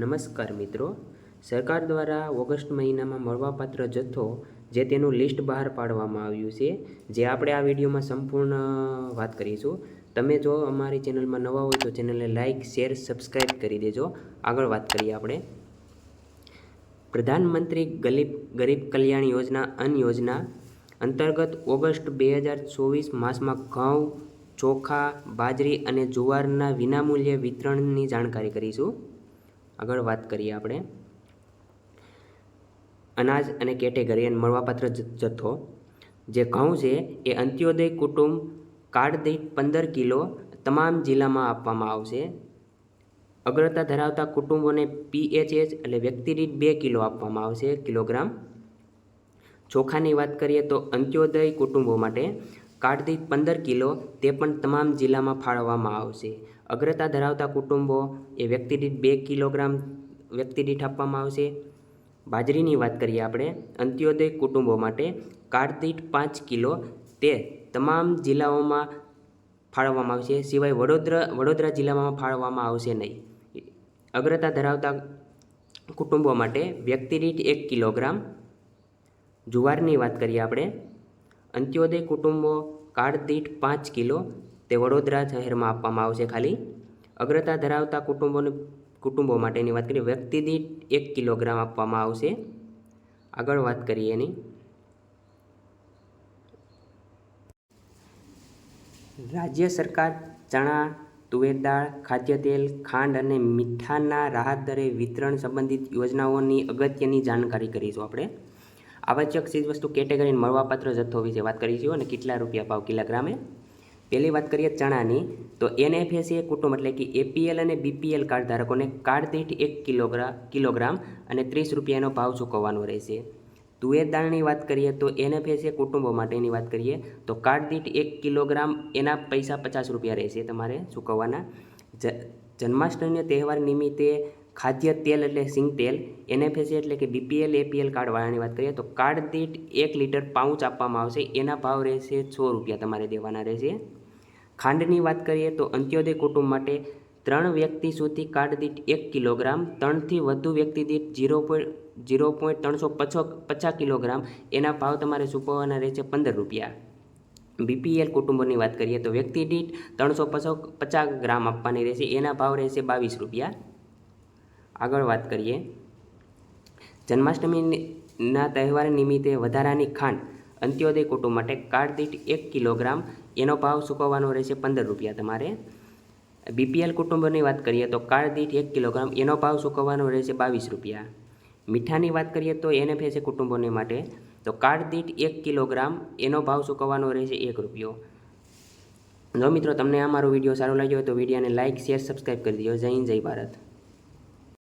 નમસ્કાર મિત્રો. સરકાર દ્વારા ઓગસ્ટ મહિનામાં મળવાપાત્ર જથ્થો જે તેનું લિસ્ટ બહાર પાડવામાં આવ્યું છે, જે આપણે આ વિડીયોમાં સંપૂર્ણ વાત કરીશું. તમે જો અમારી ચેનલમાં નવા હોય તો ચેનલને લાઇક શેર સબસ્ક્રાઈબ કરી દેજો. આગળ વાત કરીએ આપણે. પ્રધાનમંત્રી ગરીબ ગરીબ કલ્યાણ યોજના, અન્ન યોજના અંતર્ગત ઓગસ્ટ બે હજાર ચોવીસ માસમાં ઘઉં, ચોખા, બાજરી અને જુવારના વિનામૂલ્યે વિતરણની જાણકારી કરીશું. આગળ વાત કરીએ આપણે. અનાજ અને કેટેગરી અને મળવાપાત્ર જથ્થો. જે ઘઉં છે, એ અંત્યોદય કુટુંબ કાર્ડ દીઠ પંદર કિલો તમામ જિલ્લામાં આપવામાં આવશે. અગ્રતા ધરાવતા કુટુંબોને પીએચએચ એટલે વ્યક્તિ દીઠ બે કિલો આપવામાં આવશે કિલોગ્રામ. ચોખાની વાત કરીએ તો અંત્યોદય કુટુંબો માટે કાર્ડ દીઠ પંદર કિલો તે પણ તમામ જિલ્લામાં ફાળવવામાં આવશે. અગ્રતા ધરાવતા કુટુંબો એ વ્યક્તિ દીઠ બે કિલોગ્રામ વ્યક્તિ દીઠ આપવામાં આવશે. બાજરીની વાત કરીએ આપણે, અંત્યોદય કુટુંબો માટે કાર્ડ પાંચ કિલો તે તમામ જિલ્લાઓમાં ફાળવવામાં આવશે, સિવાય વડોદરા વડોદરા જિલ્લામાં ફાળવવામાં આવશે નહીં. અગ્રતા ધરાવતા કુટુંબો માટે વ્યક્તિ દીઠ એક કિલોગ્રામ. જુવારની વાત કરીએ આપણે, અંત્યોદય કુટુંબો કાર્ડ દીઠ પાંચ કિલો તે વડોદરા શહેરમાં આપવામાં આવશે ખાલી. અગ્રતા ધરાવતા કુટુંબોને, કુટુંબો માટેની વાત કરીએ વ્યક્તિ દીઠ એક કિલોગ્રામ આપવામાં આવશે. આગળ વાત કરીએ એની. રાજ્ય સરકાર ચણા, તુવેર દાળ, ખાદ્ય તેલ, ખાંડ અને મીઠાના રાહત દરે વિતરણ સંબંધિત યોજનાઓની અગત્યની જાણકારી કરીશું આપણે. આવશ્યક ચીજવસ્તુ કેટેગરી મળવાપાત્ર જથ્થો વિશે વાત કરીશું અને કેટલા રૂપિયા ભાવ કિલોગ્રામે. પહેલી વાત કરીએ ચણાની, તો એનએફએસી કુટુંબ એટલે કે એપીએલ અને બીપીએલ કાર્ડ ધારકોને કાર્ડ દીઠ એક કિલોગ્રામ કિલોગ્રામ અને ત્રીસ રૂપિયાનો ભાવ ચૂકવવાનો રહેશે. તુવેર દાળની વાત કરીએ તો એનએફએસી કુટુંબો માટેની વાત કરીએ, તો કાર્ડ દીઠ એક કિલોગ્રામ એના પૈસા પચાસ રૂપિયા રહેશે તમારે ચૂકવવાના. જન્માષ્ટમીના તહેવાર નિમિત્તે ખાદ્ય તેલ એટલે સિંગ તેલ એનએફએસી એટલે કે બીપીએલ એપીએલ કાર્ડવાળાની વાત કરીએ તો કાર્ડ દીઠ એક લીટર પાઉચ આપવામાં આવશે. એના ભાવ રહેશે છ રૂપિયા તમારે દેવાના રહેશે. ખાંડની વાત કરીએ તો અંત્યોદય કુટુંબ માટે ત્રણ વ્યક્તિ સુધી કાર્ડ દીઠ એક કિલોગ્રામ, ત્રણથી વધુ વ્યક્તિ દીઠ જીરો પોઈન્ટ જીરો પોઈન્ટ ત્રણસો પચાસ કિલોગ્રામ. એના ભાવ તમારે ચૂકવવાના રહેશે પંદર રૂપિયા. બીપીએલ કુટુંબોની વાત કરીએ તો વ્યક્તિ દીઠ ત્રણસો પચો પચાસ ગ્રામ આપવાની રહેશે. એના ભાવ રહેશે બાવીસ રૂપિયા. આગળ વાત કરીએ. જન્માષ્ટમીના તહેવાર નિમિત્તે વધારાની ખાંડ અંત્યોદય કુટુંબ માટે કાર્ડ દીઠ એક કિલોગ્રામ એનો ભાવ ચૂકવવાનો રહેશે પંદર રૂપિયા. તમારે બીપીએલ કુટુંબની વાત કરીએ તો કાર્ડ દીઠ એક કિલોગ્રામ એનો ભાવ ચૂકવવાનો રહેશે બાવીસ રૂપિયા. મીઠાની વાત કરીએ તો એનએફએસએ કુટુંબોને માટે તો કાર્ડ દીઠ એક કિલોગ્રામ એનો ભાવ ચૂકવવાનો રહેશે એક રૂપિયો. જો મિત્રો તમને આ મારો વીડિયો સારો લાગ્યો હોય તો વિડીયોને લાઇક શેર, સબસ્ક્રાઈબ કરી દો જય હિન્દ, જય ભારત.